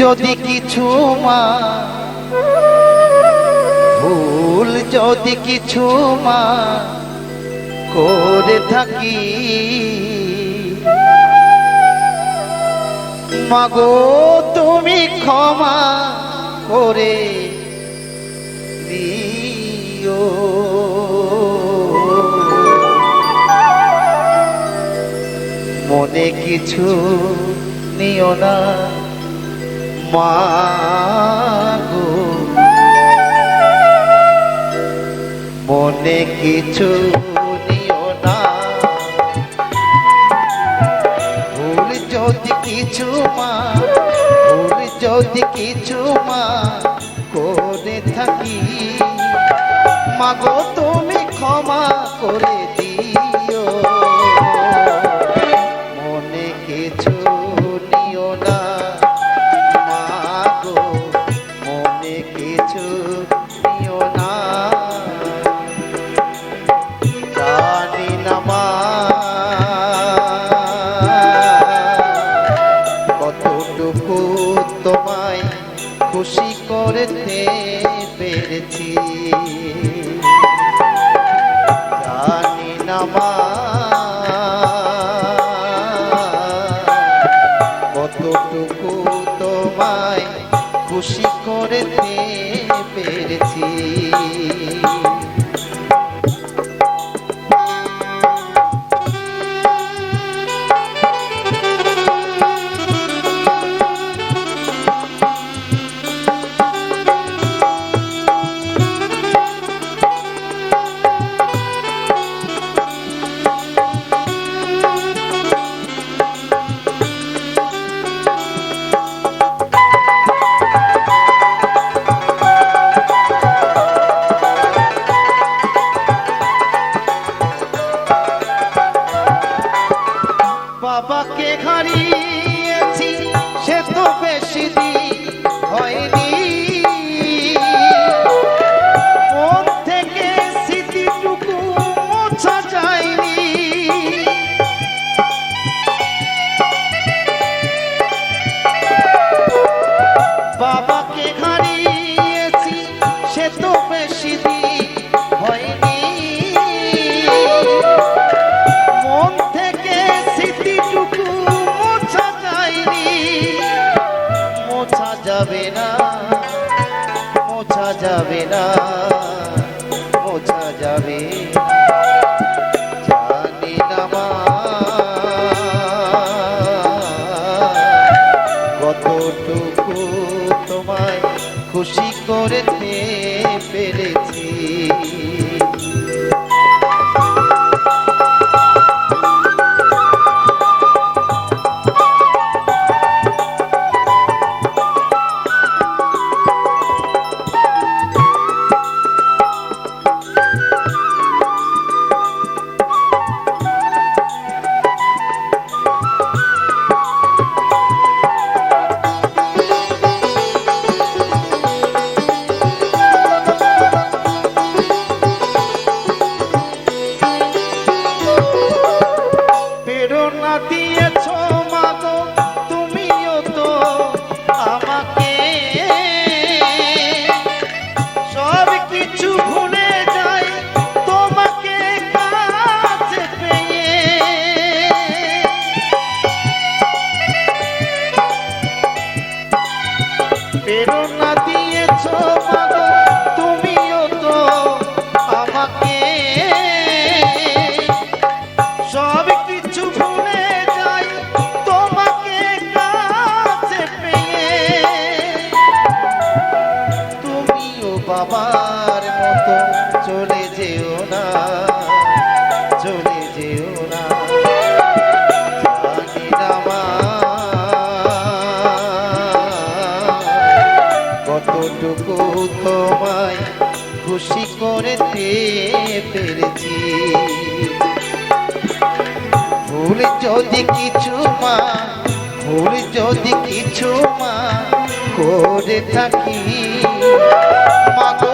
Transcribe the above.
যদি কিছু মা, ভুল যদি কিছু মা করে থাকি। মাগো, তুমি ক্ষমা করে দিও। মনে কিছু নিও না। মাগো মনে কিছু নিও না। ভুল যদি কিছু মা, ভুল যদি কিছু মা করে থাকি। মাগো, তুমি ক্ষমা করে দিও। মনে কিছু না কতটুকু তোমায় খুশি করতে পেরেছি। বেশি দিন হয়নি। মোছা যাবে না মোছা যাবে। জানি না মা কতটুকু তোমায় খুশি করতে পেরেছি দিয়েছ চলে যেও না, চলে যেও না। কতটুকু তোমায় খুশি করতে পেরেছি। ভুল যদি কিছু মা, ভুল যদি কিছু মা করে থাকি মাগো